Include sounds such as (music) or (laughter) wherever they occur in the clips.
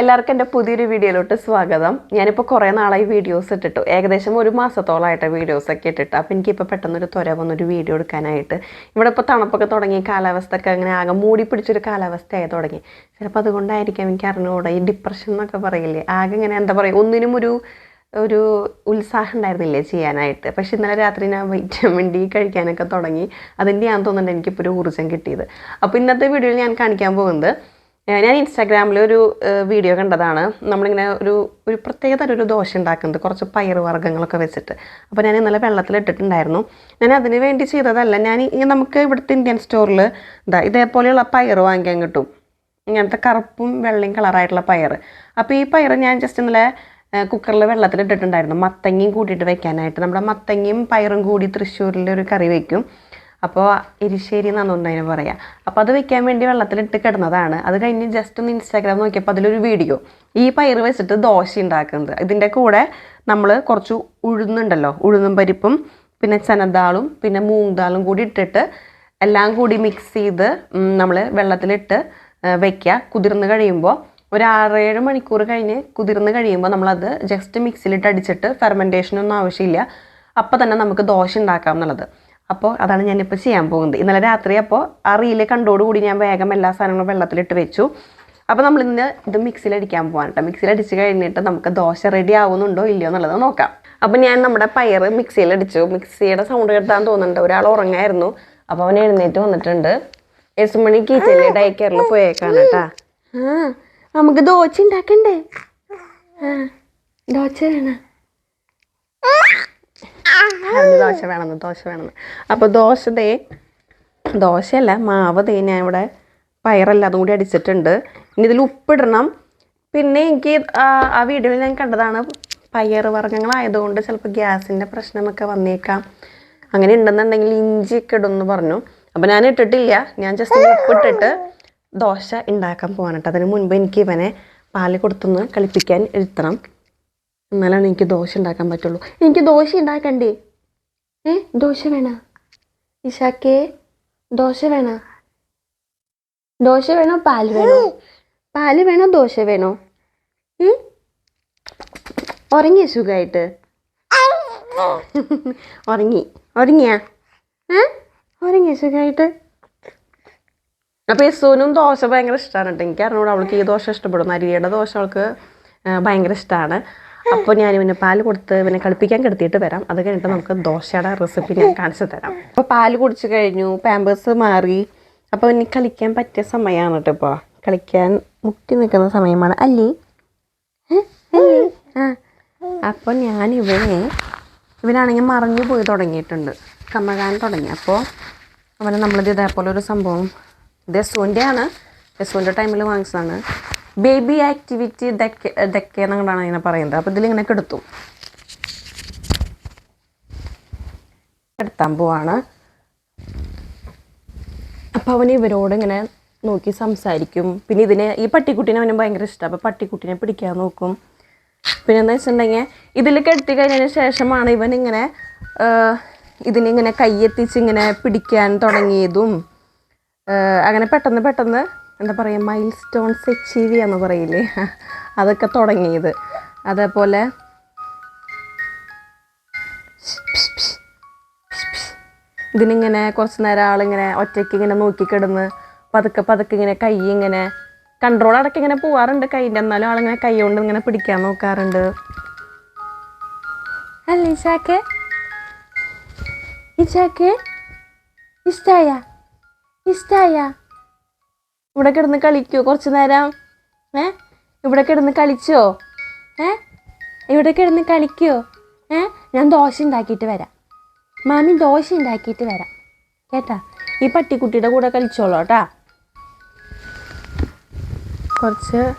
എല്ലാവർക്കും എന്റെ പുതിയൊരു വീഡിയോയിലോട്ട് സ്വാഗതം. ഞാനിപ്പോൾ കുറേ നാളായി വീഡിയോസ് ഇട്ടിട്ടു. ഏകദേശം ഒരു മാസത്തോളമായിട്ട് വീഡിയോസ് ഒക്കെ ഇട്ടിട്ട്. അപ്പോൾ എനിക്കിപ്പോൾ പെട്ടെന്നൊരു ത്വര വന്നൊരു വീഡിയോ എടുക്കാനായിട്ട്. ഇവിടെ ഇപ്പോൾ തണുപ്പൊക്കെ തുടങ്ങി കാലാവസ്ഥ ഒക്കെ അങ്ങനെ ആകെ മൂടി പിടിച്ചൊരു കാലാവസ്ഥയായി തുടങ്ങി. ചിലപ്പോൾ അതുകൊണ്ടായിരിക്കാം എനിക്ക് അറിഞ്ഞുകൂടാ ഈ ഡിപ്രഷൻ എന്നൊക്കെ പറയില്ലേ? ആകെ ഇങ്ങനെ എന്താ പറയുക ഒന്നിനും ഒരു ഒരു ഉത്സാഹം ഉണ്ടായിരുന്നില്ലേ ചെയ്യാനായിട്ട്? പക്ഷെ ഇന്നലെ രാത്രി ഞാൻ വൈറ്റമിൻ ഡി കഴിക്കാനൊക്കെ തുടങ്ങി. അതിന്റെ ഞാൻ തോന്നുന്നുണ്ട് എനിക്കിപ്പോൾ ഒരു ഊർജം കിട്ടിയത്. അപ്പോൾ ഇന്നത്തെ വീഡിയോയിൽ ഞാൻ കാണിക്കാൻ പോകുന്നത് ഞാൻ ഇൻസ്റ്റാഗ്രാമിൽ ഒരു വീഡിയോ കണ്ടതാണ്. നമ്മളിങ്ങനെ ഒരു ഒരു പ്രത്യേക തരം ഒരു ദോശ ഉണ്ടാക്കുന്നത് കുറച്ച് പയർ വർഗങ്ങളൊക്കെ വെച്ചിട്ട്. അപ്പോൾ ഞാൻ ഇന്നലെ വെള്ളത്തിൽ ഇട്ടിട്ടുണ്ടായിരുന്നു ഞാൻ അതിന് വേണ്ടി ചെയ്തതല്ല ഞാൻ ഇനി നമുക്ക് ഇവിടുത്തെ ഇന്ത്യൻ സ്റ്റോറിൽ ഇതാ ഇതേപോലെയുള്ള പയർ വാങ്ങിക്കാൻ കിട്ടും. ഇങ്ങനത്തെ കറുപ്പും വെള്ളയും കളറായിട്ടുള്ള പയർ അപ്പോൾ ഈ പയർ ഞാൻ ജസ്റ്റ് ഇന്നലെ കുക്കറിൽ വെള്ളത്തിൽ ഇട്ടിട്ടുണ്ടായിരുന്നു മത്തങ്ങയും കൂട്ടിയിട്ട് വെക്കാനായിട്ട്. നമ്മുടെ മത്തങ്ങയും പയറും കൂടി തൃശ്ശൂരിൽ ഒരു കറി വെക്കും. അപ്പോൾ എരിശ്ശേരി എന്നാണ് അതിനെ പറയാം. അപ്പോൾ അത് വെക്കാൻ വേണ്ടി വെള്ളത്തിലിട്ട് കിടന്നതാണ്. അത് കഴിഞ്ഞ് ജസ്റ്റ് ഒന്ന് ഇൻസ്റ്റാഗ്രാം നോക്കിയപ്പോൾ അതിലൊരു വീഡിയോ ഈ പയർ വെച്ചിട്ട് ദോശ ഉണ്ടാക്കുന്നത് ഇതിന്റെ കൂടെ നമ്മൾ കുറച്ച് ഉഴുന്നുണ്ടല്ലോ. ഉഴുന്നും പരിപ്പും പിന്നെ ചനദാളും പിന്നെ മൂങ് ദാളും കൂടി ഇട്ടിട്ട് എല്ലാം കൂടി മിക്സ് ചെയ്ത് നമ്മൾ വെള്ളത്തിലിട്ട് വെക്കുക കുതിർന്ന് കഴിയുമ്പോൾ ഒരു ആറേഴ് മണിക്കൂർ കഴിഞ്ഞ് കുതിർന്ന് കഴിയുമ്പോൾ നമ്മളത് ജസ്റ്റ് മിക്സിയിലിട്ട് അടിച്ചിട്ട് ഫെർമെന്റേഷനൊന്നും ആവശ്യമില്ല. അപ്പോൾ തന്നെ നമുക്ക് ദോശ ഉണ്ടാക്കാം എന്നുള്ളത്. അപ്പോൾ അതാണ് ഞാനിപ്പോൾ ചെയ്യാൻ പോകുന്നത്. ഇന്നലെ രാത്രി അപ്പോൾ ആ റീൽ കണ്ടോടുകൂടി ഞാൻ വേഗം എല്ലാ സാധനങ്ങളും വെള്ളത്തിലിട്ട് വെച്ചു. അപ്പോൾ നമ്മൾ ഇന്ന് ഇത് മിക്സിയിൽ അടിക്കാൻ പോകാൻ കേട്ടോ മിക്സിയിൽ അടിച്ച് കഴിഞ്ഞിട്ട് നമുക്ക് ദോശ റെഡി ആവുന്നുണ്ടോ ഇല്ലയോ എന്നുള്ളത് നോക്കാം. അപ്പോൾ ഞാൻ നമ്മുടെ പയർ മിക്സിയിൽ അടിച്ചു. മിക്സിയുടെ സൗണ്ട് കേട്ടാൻ തോന്നുന്നുണ്ട്. ഒരാൾ ഉറങ്ങായിരുന്നു. അപ്പോൾ അവൻ എഴുന്നേറ്റ് വന്നിട്ടുണ്ട്. യേസുമണി കീച്ചല്ലേ ഡയക്കറിൽ പോയേക്കാണ് കേട്ടാ നമുക്ക് ദോശ ഉണ്ടാക്കണ്ടേ? ദോശ വേണം. അവന് ദോശ വേണമെന്ന് ദോശ വേണമെന്ന്. അപ്പോൾ ദോശ ദേ ദോശയല്ല മാവ് ദേ ഞാൻ ഇവിടെ പയറെല്ലാം അതും കൂടി അടിച്ചിട്ടുണ്ട്. ഇനി ഇതിൽ ഉപ്പിടണം. പിന്നെ എനിക്ക് ആ വീഡിയോയിൽ ഞാൻ കണ്ടതാണ് പയർ വർഗങ്ങളായതുകൊണ്ട് ചിലപ്പോൾ ഗ്യാസിന്റെ പ്രശ്നമൊക്കെ വന്നേക്കാം. അങ്ങനെ ഉണ്ടെന്നുണ്ടെങ്കിൽ ഇഞ്ചിയൊക്കെ ഇടുമെന്ന് പറഞ്ഞു. അപ്പോൾ ഞാൻ ഇട്ടിട്ടില്ല. ഞാൻ ജസ്റ്റ് ഉപ്പിട്ടിട്ട് ദോശ ഉണ്ടാക്കാൻ പോകാനായിട്ട് അതിന് മുൻപ് എനിക്ക് ഇവനെ പാൽ കൊടുത്തൊന്ന് കളിപ്പിക്കാൻ ഇരുത്തണം. എന്നാലാണ് എനിക്ക് ദോശ ഉണ്ടാക്കാൻ പറ്റുള്ളൂ. എനിക്ക് ദോശ ഉണ്ടാക്കണ്ടേ? ഏ? ദോശ വേണ? ഇഷാക്കേ ദോശ വേണ? ദോശ വേണോ പാൽ വേണോ? പാൽ വേണോ ദോശ വേണോ? ഉറങ്ങിയ സുഖമായിട്ട് ഉറങ്ങി. ഉറങ്ങിയാ? ഉറങ്ങിയ സുഖമായിട്ട് അപ്പോൾ യസൂനും ദോശ ഭയങ്കര ഇഷ്ടമാണ് കേട്ടോ. എനിക്ക് അറിഞ്ഞൂടെ അവൾക്ക് ഈ ദോശ ഇഷ്ടപ്പെടും അരിയുടെ ദോശ അവൾക്ക് ഭയങ്കര ഇഷ്ടമാണ് അപ്പോൾ ഞാൻ ഇവന് പാൽ കൊടുത്ത് ഇവനെ കളിപ്പിക്കാൻ കിടത്തിയിട്ട് വരാം. അത് കഴിഞ്ഞിട്ട് നമുക്ക് ദോശയുടെ റെസിപ്പി ഞാൻ കാണിച്ചു തരാം. അപ്പോൾ പാൽ കുടിച്ച് കഴിഞ്ഞു പാമ്പേഴ്സ് മാറി. അപ്പോൾ ഇനി കളിക്കാൻ പറ്റിയ സമയമാണ് കേട്ടോ ഇപ്പോൾ കളിക്കാൻ മുട്ടി നിൽക്കുന്ന സമയമാണ്. അല്ലേ? ആ. അപ്പോൾ ഞാൻ ഇവനെ ഇവനാണെങ്കിൽ മറിഞ്ഞു പോയി തുടങ്ങിയിട്ടുണ്ട്. കമ്മകാൻ തുടങ്ങി. അപ്പോൾ അവനെ നമ്മളിത് ഇതേപോലെ ഒരു സംഭവം. ഇത് യസുവിന്റെ ആണ് യസുവിന്റെ ടൈമിൽ വാങ്ങിച്ചതാണ്. ബേബി ആക്ടിവിറ്റി ദക്കെ ദക്കെ എന്നങ്ങോട്ടാണ് അതിനെ പറയുന്നത്. അപ്പോൾ ഇതിലിങ്ങനെ കെടുത്തു. എടുത്താൻ പോവാണ്. അപ്പോൾ അവൻ ഇവരോട് ഇങ്ങനെ നോക്കി സംസാരിക്കും. പിന്നെ ഇതിനെ ഈ പട്ടിക്കുട്ടീനെ അവന് ഭയങ്കര ഇഷ്ടമാണ് അപ്പോൾ പട്ടിക്കുട്ടീനെ പിടിക്കാൻ നോക്കും. പിന്നെ എന്താ വെച്ചിട്ടുണ്ടെങ്കിൽ ഇതിൽ കെട്ടി കഴിഞ്ഞതിന് ശേഷമാണ് ഇവൻ ഇങ്ങനെ ഇതിനിങ്ങനെ കൈയെത്തിച്ച് ഇങ്ങനെ പിടിക്കാൻ തുടങ്ങിയതും അങ്ങനെ പെട്ടെന്ന് പെട്ടെന്ന് എന്താ പറയുക മൈൽ സ്റ്റോൺസ് അച്ചീവ് ചെയ്യാന്ന് പറയില്ലേ? അതൊക്കെ തുടങ്ങിയത്. അതേപോലെ ഇതിനിങ്ങനെ കുറച്ച് നേരം ആളിങ്ങനെ ഒറ്റയ്ക്ക് ഇങ്ങനെ നോക്കിക്കിടന്ന് പതുക്കെ പതുക്കെ ഇങ്ങനെ കൈ ഇങ്ങനെ കൺട്രോൾ അടക്കം ഇങ്ങനെ പോവാറുണ്ട് കൈന്റെ. എന്നാലും ആളിങ്ങനെ കൈ കൊണ്ട് ഇങ്ങനെ പിടിക്കാൻ നോക്കാറുണ്ട്. ഇഷ്ടായ? ഇഷ്ടായ? ഇവിടെ കിടന്ന് കളിക്കോ? കുറച്ച് നേരം. ഏ? ഇവിടെ കിടന്ന് കളിച്ചോ? ഏ? ഇവിടെ കിടന്ന് കളിക്കോ? ഏ? ഞാൻ ദോശ ഉണ്ടാക്കിയിട്ട് വരാം. മാമി ദോശ ഉണ്ടാക്കിയിട്ട് വരാം. കേട്ടാ? ഈ പട്ടിക്കുട്ടിയുടെ കൂടെ കളിച്ചോളൂ കേട്ടാ. കുറച്ച്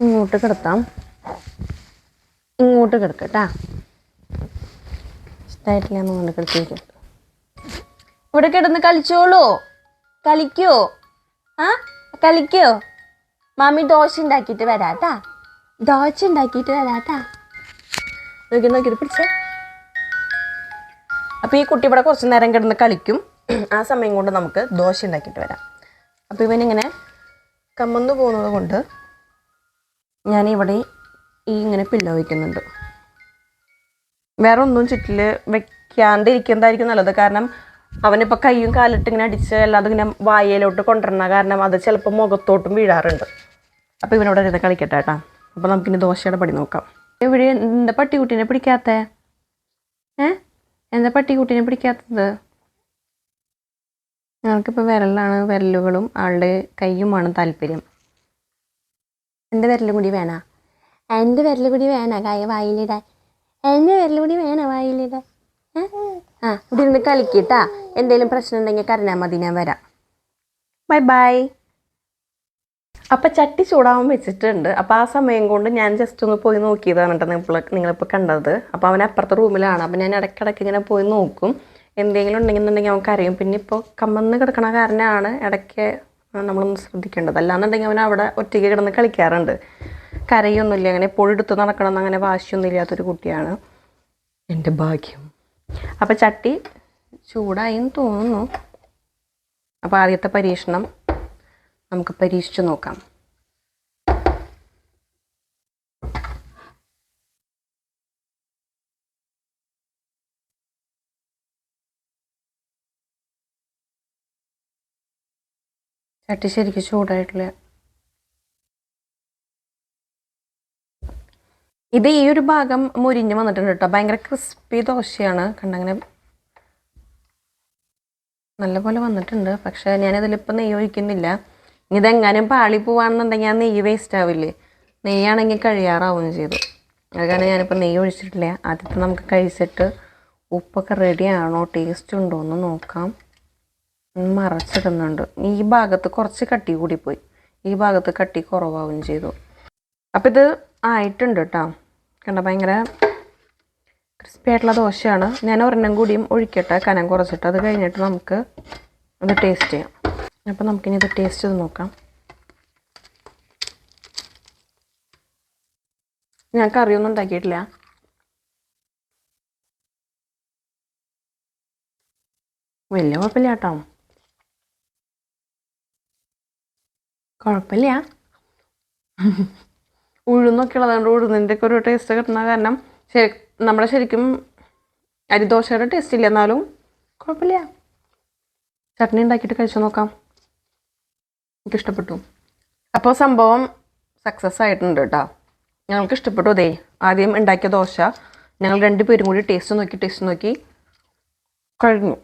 ഇങ്ങോട്ട് കിടത്താം. ഇങ്ങോട്ട് കിടക്കട്ടാ ഇഷ്ടമായിട്ടില്ല ഇവിടെ കിടന്ന് കളിച്ചോളൂ. കളിക്കോ? ആ കളിക്കോ? മാമി ദോശ ഉണ്ടാക്കിയിട്ട് വരാട്ടാ. ദോശ ഉണ്ടാക്കിയിട്ട് വരാട്ടാ. നോക്കി നോക്കിയിട്ട് പിടിച്ചേ. അപ്പോൾ ഈ കുട്ടി ഇവിടെ കുറച്ച് നേരം കിടന്ന് കളിക്കും. ആ സമയം കൊണ്ട് നമുക്ക് ദോശ ഉണ്ടാക്കിയിട്ട് വരാം. അപ്പോൾ ഇവനിങ്ങനെ കമ്മന്ന് പോകുന്നത് കൊണ്ട് ഞാനിവിടെ ഈ ഇങ്ങനെ പിള്ള വയ്ക്കുന്നുണ്ട് വേറെ ഒന്നും ചുറ്റിൽ വെക്കാണ്ടിരിക്കുന്നതായിരിക്കും നല്ലത്. കാരണം അവനിപ്പോൾ കൈയും കാലിട്ട് ഇങ്ങനെ അടിച്ച് അല്ലാതെ ഇങ്ങനെ വായയിലോട്ട് കൊണ്ടുവരണ കാരണം അത് ചിലപ്പോൾ മുഖത്തോട്ടും വീഴാറുണ്ട്. അപ്പോൾ ഇവനോട് ഇരുന്ന് കളിക്കട്ടെ കേട്ടാ. അപ്പോൾ നമുക്കിനി ദോശയുടെ പടി നോക്കാം. ഇവിടെ എന്താ പട്ടിക്കുട്ടീനെ പിടിക്കാത്തേ? ഏ? എന്താ പട്ടിക്കുട്ടീനെ പിടിക്കാത്തത്? ഞങ്ങൾക്കിപ്പോൾ വിരലാണ് വിരലുകളും ആളുടെ കൈയുമാണ് താല്പര്യം. എന്റെ വിരലും കൂടി വേണ? എന്റെ വിരലും കൂടി വേണ? കൈ വായിലിടാൻ. എന്റെ വിരലും കൂടി വേണ വായിലിടാൻ? ആ ഇവിടെ ഇരുന്ന് കളിക്കട്ടാ. എന്തെങ്കിലും പ്രശ്നം ഉണ്ടെങ്കിൽ കരഞ്ഞാൽ മതി ഞാൻ വരാം. ബൈ ബൈ അപ്പം ചട്ടി ചൂടാവാൻ വെച്ചിട്ടുണ്ട്. അപ്പോൾ ആ സമയം കൊണ്ട് ഞാൻ ജസ്റ്റ് ഒന്ന് പോയി നോക്കിയതാണ് കേട്ടോ നിങ്ങൾ നിങ്ങളിപ്പോൾ കണ്ടത്. അപ്പോൾ അവൻ അപ്പുറത്തെ റൂമിലാണ്. അപ്പോൾ ഞാൻ ഇടയ്ക്കിടയ്ക്ക് ഇങ്ങനെ പോയി നോക്കും. എന്തെങ്കിലും ഉണ്ടെങ്കിൽ അവൻ കരയും. പിന്നെ ഇപ്പോൾ കമ്മന്ന് കിടക്കണ കാരനാണ് ഇടയ്ക്ക് നമ്മളൊന്ന് ശ്രദ്ധിക്കേണ്ടത്. അല്ലാന്നുണ്ടെങ്കിൽ അവൻ അവിടെ ഒറ്റയ്ക്ക് കിടന്ന് കളിക്കാറുണ്ട്. കരയൊന്നുമില്ല. അങ്ങനെ എപ്പോഴും എടുത്ത് നടക്കണം അങ്ങനെ വാശിയൊന്നും ഇല്ലാത്തൊരു കുട്ടിയാണ്. എന്റെ ഭാഗ്യം. അപ്പോൾ ചട്ടി ചൂടായി എന്ന് തോന്നുന്നു. അപ്പോൾ ആദ്യത്തെ പരീക്ഷണം നമുക്ക് പരീക്ഷിച്ച് നോക്കാം. ചട്ടി ശരിക്കും ചൂടായിട്ടില്ല. ഇത് ഈ ഒരു ഭാഗം മുരിഞ്ഞ് വന്നിട്ടുണ്ട് കേട്ടോ. ഭയങ്കര ക്രിസ്പി ദോശയാണ്. കണ്ടങ്ങനെ നല്ലപോലെ വന്നിട്ടുണ്ട്. പക്ഷേ ഞാനിതിലിപ്പോൾ നെയ്യ് ഒഴിക്കുന്നില്ല. ഇനി ഇതെങ്ങാനും പാളി പോവാണെന്നുണ്ടെങ്കിൽ ആ നെയ്യ് വേസ്റ്റ് ആവില്ലേ? നെയ്യാണെങ്കിൽ കഴിയാറാവുകയും ചെയ്തു. അത് കാരണം ഞാനിപ്പോൾ നെയ്യ് ഒഴിച്ചിട്ടില്ല. ആദ്യത്തെ നമുക്ക് കഴിച്ചിട്ട് ഉപ്പൊക്കെ റെഡി ആണോ? ടേസ്റ്റ് ഉണ്ടോ എന്ന് നോക്കാം. മറച്ചിടുന്നുണ്ട്. ഈ ഭാഗത്ത് കുറച്ച് കട്ടി കൂടിപ്പോയി ഈ ഭാഗത്ത് കട്ടി കുറവാവുകയും ചെയ്തു. അപ്പം ഇത് ആയിട്ടുണ്ട് കേട്ടോ. കണ്ട ഭയങ്കര ക്രിസ്പി ആയിട്ടുള്ള ദോശയാണ്. ഞാൻ ഒരെണ്ണം കൂടിയും ഒഴിക്കട്ടെ കനം കുറച്ചിട്ട്. അത് കഴിഞ്ഞിട്ട് നമുക്ക് ഒന്ന് ടേസ്റ്റ് ചെയ്യാം. അപ്പോൾ നമുക്കിനി ഇത് ടേസ്റ്റ് ചെയ്ത് നോക്കാം. ഞാൻ കറിയൊന്നും ഉണ്ടാക്കിയിട്ടില്ല. വലിയ കുഴപ്പമില്ല കേട്ടോ. കുഴപ്പമില്ല. ഉഴുന്നൊക്കെ ഉള്ളതുകൊണ്ട് ഉഴുന്നിന്റെ ഒക്കെ ഒരു ടേസ്റ്റ് കിട്ടുന്ന കാരണം ശരി നമ്മുടെ ശരിക്കും അരിദോശയുടെ ടേസ്റ്റ് ഇല്ല. എന്നാലും കുഴപ്പമില്ല. ചട്നി ഉണ്ടാക്കിയിട്ട് കഴിച്ചു നോക്കാം. എനിക്ക് ഇഷ്ടപ്പെട്ടു. അപ്പോൾ സംഭവം സക്സസ് ആയിട്ടുണ്ട് കേട്ടോ. ഞങ്ങൾക്ക് ഇഷ്ടപ്പെട്ടു അതെ. ആദ്യം ഉണ്ടാക്കിയ ദോശ ഞങ്ങൾ രണ്ടുപേരും കൂടി ടേസ്റ്റ് നോക്കി ടേസ്റ്റ് നോക്കി കഴിഞ്ഞു.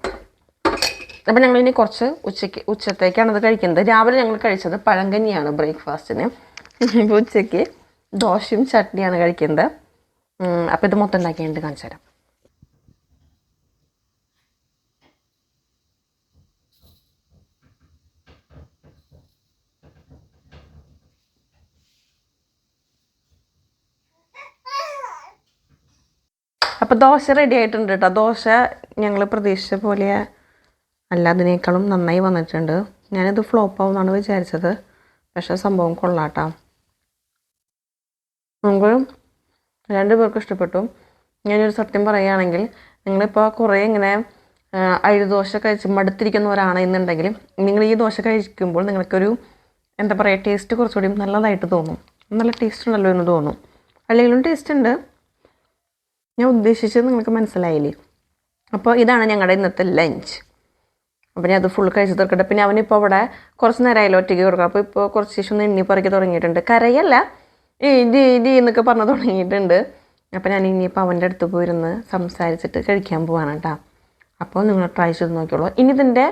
അപ്പം ഞങ്ങൾ ഇനി കുറച്ച് ഉച്ചയ്ക്ക് ഉച്ചത്തേക്കാണ് അത് കഴിക്കുന്നത്. രാവിലെ ഞങ്ങൾ കഴിച്ചത് പഴങ്കഞ്ഞിയാണ് ബ്രേക്ക്ഫാസ്റ്റിന് ഉച്ചയ്ക്ക് ദോശയും ചട്നിയാണ് കഴിക്കുന്നത്. അപ്പം ഇത് മൊത്തം ഉണ്ടാക്കിയിട്ട് കാണിച്ചു തരാം. അപ്പോൾ ദോശ റെഡി ആയിട്ടുണ്ട് കേട്ടോ ദോശ ഞങ്ങൾ പ്രതീക്ഷിച്ച പോലെ അല്ല അതിനേക്കാളും നന്നായി വന്നിട്ടുണ്ട്. ഞാനിത് ഫ്ലോപ്പ് ആവുമെന്നാണ് വിചാരിച്ചത്. പക്ഷേ സംഭവം കൊള്ളാട്ടോ. നമുക്ക് രണ്ട് പേർക്കും ഇഷ്ടപ്പെട്ടു. ഞാനൊരു സത്യം പറയുകയാണെങ്കിൽ നിങ്ങളിപ്പോൾ കുറേ ഇങ്ങനെ ആ, അരിദോശ കഴിച്ച് മടുത്തിരിക്കുന്നവരാണ് എന്നുണ്ടെങ്കിൽ നിങ്ങൾ ഈ ദോശ കഴിക്കുമ്പോൾ നിങ്ങൾക്കൊരു എന്താ പറയുക ടേസ്റ്റ് കുറച്ചുകൂടി നല്ലതായിട്ട് തോന്നും. നല്ല ടേസ്റ്റ് ഉണ്ടല്ലോ എന്ന് തോന്നും. അല്ലെങ്കിലും ടേസ്റ്റ് ഉണ്ട്. ഞാൻ ഉദ്ദേശിച്ചത് നിങ്ങൾക്ക് മനസ്സിലായില്ലേ? അപ്പോൾ ഇതാണ് ഞങ്ങളുടെ ഇന്നത്തെ ലഞ്ച് അപ്പോൾ ഞാൻ അത് ഫുൾ കഴിച്ച് തീർക്കട്ടെ. പിന്നെ അവനിപ്പോൾ അവിടെ കുറച്ച് നേരമായാലും ഒറ്റയ്ക്ക് കൊടുക്കാം അപ്പോൾ ഇപ്പോൾ കുറച്ച് ശേഷം ഒന്ന് എണ്ണി പറക്കി തുടങ്ങിയിട്ടുണ്ട്. കരയല്ല. ഡി ഡി എന്നൊക്കെ പറഞ്ഞ് തുടങ്ങിയിട്ടുണ്ട്. അപ്പോൾ ഞാൻ ഇനിയിപ്പോൾ അവന്റെ അടുത്ത് പോയിരുന്ന് സംസാരിച്ചിട്ട് കഴിക്കാൻ പോവാണ് കേട്ടോ അപ്പോൾ നിങ്ങൾ ട്രൈ ചെയ്ത് നോക്കിയോളൂ ഇനി ഇതിന്റെ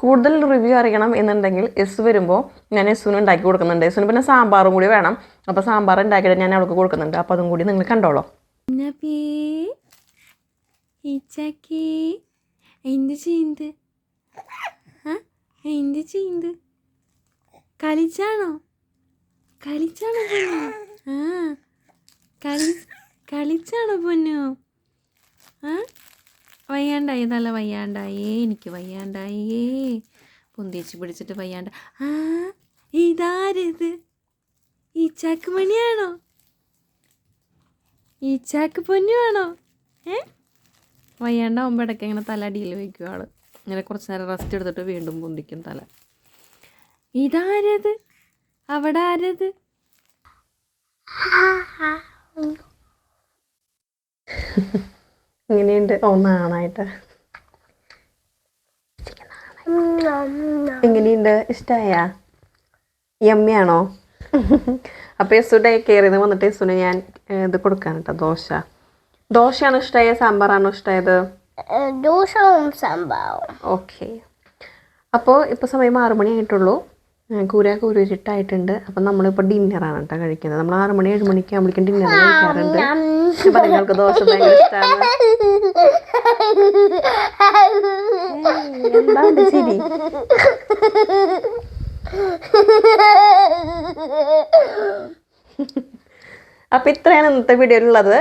കൂടുതൽ റിവ്യൂ അറിയണം എന്നുണ്ടെങ്കിൽ എസ് വരുമ്പോൾ ഞാൻ എസ്സുവിന് ഉണ്ടാക്കി കൊടുക്കുന്നുണ്ട്. എസ്സിന് പിന്നെ സാമ്പാറും കൂടി വേണം. അപ്പോൾ സാമ്പാർ ഉണ്ടാക്കിയിട്ട് ഞാൻ അവൾക്ക് കൊടുക്കുന്നുണ്ട്. അപ്പോൾ അതും കൂടി നിങ്ങൾ കണ്ടോളൂ. എന്ത് ചെയ്യുന്നത് എന്ത് കളിച്ചാണോ? കളിച്ചാണോ ആ കളി കളിച്ചാണോ പൊന്നു? ആ? വയ്യാണ്ടായി നല്ല വയ്യാണ്ടായേ എനിക്ക് വയ്യാണ്ടായേ. പൊന്തിച്ച് പിടിച്ചിട്ട് വയ്യാണ്ട. ആ ഇതാരത്? ഈ ചാക്ക് മണിയാണോ ഈ ചാക്ക് പൊന്നുവാണോ? ഏ? വയ്യാണ്ടാവുമ്പോൾ ഇടയ്ക്ക് ഇങ്ങനെ തല അടിയിൽ വയ്ക്കും ആൾ. ഇങ്ങനെ കുറച്ച് നേരം റെസ്റ്റ് എടുത്തിട്ട് വീണ്ടും പൊന്തിക്കും തല. ഇതാരത്? അവിടെ ആരത്? (laughs) എങ്ങനെയുണ്ട് ഒന്നാണായിട്ട് നാണായിട്ട് എങ്ങനെയുണ്ട്? ഇഷ്ടമായ യമ്മയാണോ? (laughs) അപ്പോൾ യെസു കയറിയത് വന്നിട്ട് യെസുന് ഞാൻ ഇത് കൊടുക്കാൻ കേട്ടോ ദോശ. ദോശയാണോ ഇഷ്ടായ സാമ്പാറാണോ ഇഷ്ടമായത് ദോഷവും സാമ്പാറും. ഓക്കെ. അപ്പോൾ ഇപ്പോൾ സമയം ആറുമണി ആയിട്ടുള്ളൂ ഏ, കൂര കൂരിട്ടായിട്ടുണ്ട് അപ്പം നമ്മളിപ്പോൾ ഡിന്നറാണ് കേട്ടോ കഴിക്കുന്നത്. നമ്മൾ ആറ് മണി ഏഴ് മണിക്ക് ആകുമ്പോഴേക്കും ഡിന്നർ കഴിക്കാറുണ്ട്. അപ്പം നിങ്ങൾക്ക് ദോശ ഭയങ്കര ഇഷ്ടമാണ് അപ്പോൾ ഇത്രയാണ് ഇന്നത്തെ വീഡിയോയിലുള്ളത്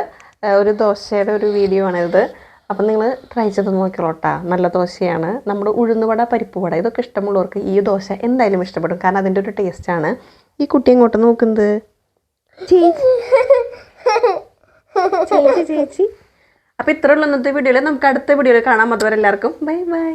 ഒരു ദോശയുടെ ഒരു വീഡിയോ ആണിത്. അപ്പം നിങ്ങൾ ട്രൈ ചെയ്ത് നോക്കിക്കോട്ടാ നല്ല ദോശയാണ്. നമ്മുടെ ഉഴുന്നുവട പരിപ്പ് വട ഇതൊക്കെ ഇഷ്ടമുള്ളവർക്ക് ഈ ദോശ എന്തായാലും ഇഷ്ടപ്പെടും. കാരണം അതിന്റെ ഒരു ടേസ്റ്റാണ് ഈ കുട്ടി എങ്ങോട്ട് നോക്കുന്നത്? ചേച്ചി. ചേച്ചി ചേച്ചി. അപ്പോൾ ഇത്രയുള്ള ഇന്നത്തെ വീഡിയോയിൽ നമുക്ക് അടുത്ത വീഡിയോയിൽ കാണാം. അതുവരെ എല്ലാവർക്കും ബൈ ബൈ.